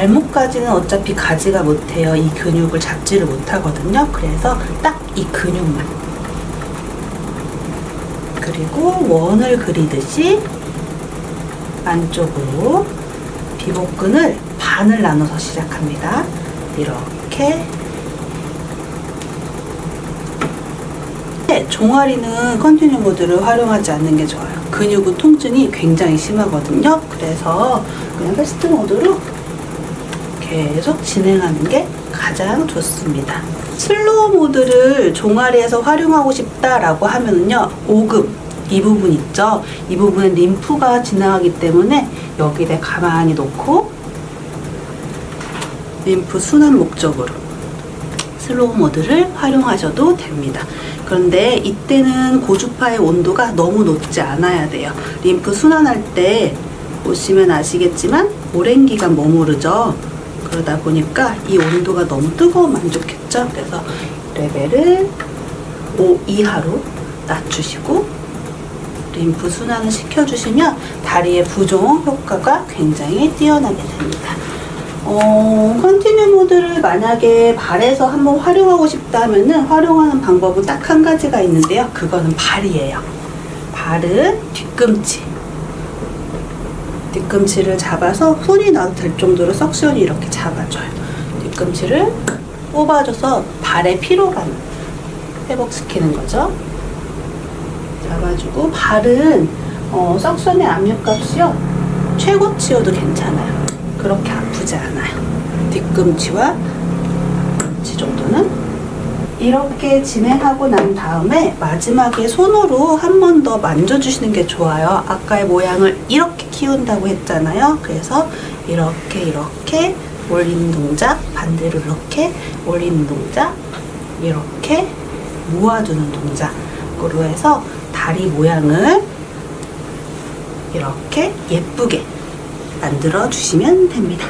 발목까지는 어차피 가지가 못해요. 이 근육을 잡지를 못하거든요. 그래서 딱 이 근육만. 그리고 원을 그리듯이 안쪽으로 비복근을 반을 나눠서 시작합니다. 이렇게 네, 종아리는 컨티뉴 모드를 활용하지 않는 게 좋아요. 근육은 통증이 굉장히 심하거든요. 그래서 그냥 패스트 모드로 계속 진행하는 게 가장 좋습니다. 슬로우 모드를 종아리에서 활용하고 싶다라고 하면은요, 오금 이 부분 있죠? 이 부분은 림프가 지나가기 때문에 여기에 가만히 놓고 림프 순환 목적으로 슬로우 모드를 활용하셔도 됩니다. 그런데 이때는 고주파의 온도가 너무 높지 않아야 돼요. 림프 순환할 때 보시면 아시겠지만 오랜 기간 머무르죠. 그러다 보니까 이 온도가 너무 안 좋겠죠. 그래서 레벨을 5 이하로 낮추시고 림프 순환을 시켜주시면 다리의 부종 효과가 굉장히 뛰어나게 됩니다. 어, 컨티뉴 모드를 만약에 발에서 한번 활용하고 싶다 하면은 활용하는 방법은 딱 한 가지가 있는데요. 그거는 발이에요. 발은 뒤꿈치. 뒤꿈치를 잡아서 손이 나도 될 정도로 석션이 이렇게 잡아줘요. 뒤꿈치를 뽑아줘서 발의 피로감을 회복시키는 거죠. 잡아주고 발은 어, 석션의 압력값이요 최고치여도 괜찮아요. 그렇게 아프지 않아요. 뒤꿈치와 뒤꿈치 정도는 이렇게 진행하고 난 다음에 마지막에 손으로 한 번 더 만져주시는 게 좋아요. 아까의 모양을 이렇게 키운다고 했잖아요. 그래서 이렇게 이렇게 올리는 동작, 반대로 이렇게 올리는 동작, 이렇게 모아주는 동작으로 해서 다리 모양을 이렇게 예쁘게 만들어 주시면 됩니다.